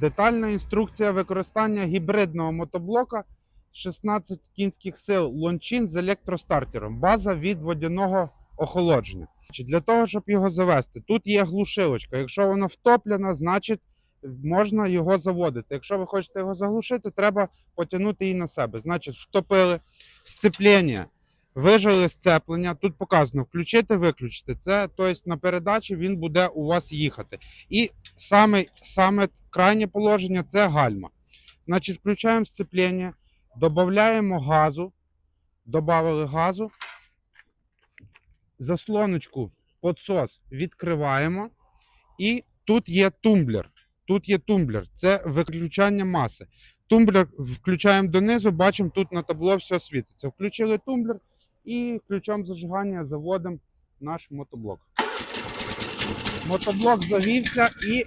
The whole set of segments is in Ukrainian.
Детальна інструкція використання гібридного мотоблока 16 кінських сил лончин з електростартером. База від водяного охолодження. Для того, щоб його завести, тут є глушилочка. Якщо вона втоплена, значить можна його заводити. Якщо ви хочете його заглушити, треба потягнути її на себе. Значить, втопили сцеплення, вижили сцеплення. Тут показано включити, виключити. Це тобто на передачі він буде у вас їхати. І саме, саме крайнє положення це гальма. Значить, включаємо сцеплення, додаємо газу, додали газу, заслоночку підсос відкриваємо, і тут є тумблер. Тут є тумблер, це виключання маси. Тумблер включаємо донизу, бачимо, тут на табло все світиться. Включили тумблер і ключом зажигання заводимо наш мотоблок. Мотоблок завівся і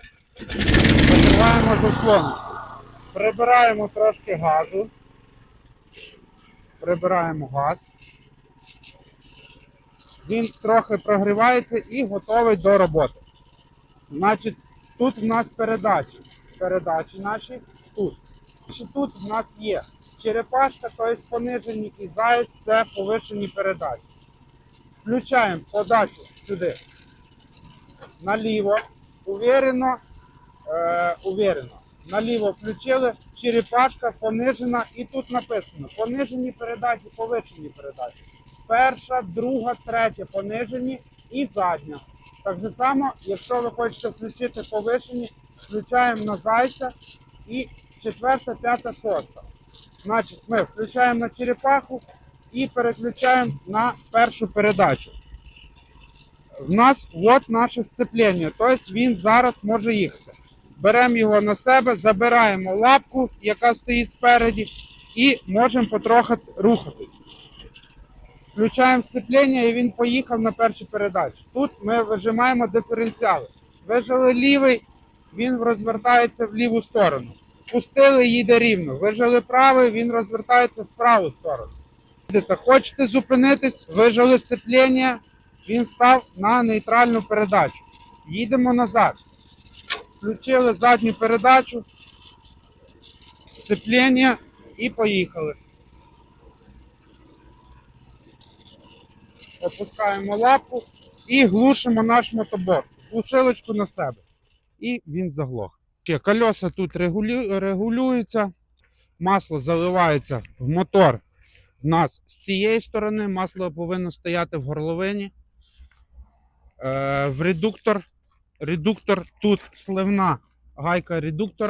закриваємо заслоночку. Прибираємо трошки газу. Прибираємо газ. Він трохи прогрівається і готовий до роботи. Значить, тут в нас передачі. Передачі наші тут. Ще тут в нас є черепашка, тобто понижені і заяць це повишені передачі. Включаємо подачу сюди. Наліво. Увірено. Е, увірено. Наліво включили, черепашка понижена, і тут написано: понижені передачі, повишені передачі. Перша, друга, третя понижені і задня. Так же само, якщо ви хочете включити повишені, включаємо на зайця і четверта, п'ята, шоста. Значить, ми включаємо на черепаху і переключаємо на першу передачу. У нас от наше сцеплення, тобто він зараз може їхати. Беремо його на себе, забираємо лапку, яка стоїть спереді, і можемо потрохи рухатись. Включаємо сцеплення і він поїхав на першій передачі. Тут ми вижимаємо диференціали. Вижили лівий, він розвертається в ліву сторону. Пустили, їде рівно. Вижили правий, він розвертається в праву сторону. Хочете зупинитись, вижили сцеплення, він став на нейтральну передачу. Їдемо назад. Включили задню передачу, сцеплення і поїхали. Опускаємо лапку і глушимо наш мотобор. Глушилочку на себе. І він заглох. Ще Колеса тут регулю... регулюються. Масло заливається в мотор в нас з цієї сторони. Масло повинно стояти в горловині. Е, в редуктор. Редуктор тут сливна гайка редуктора.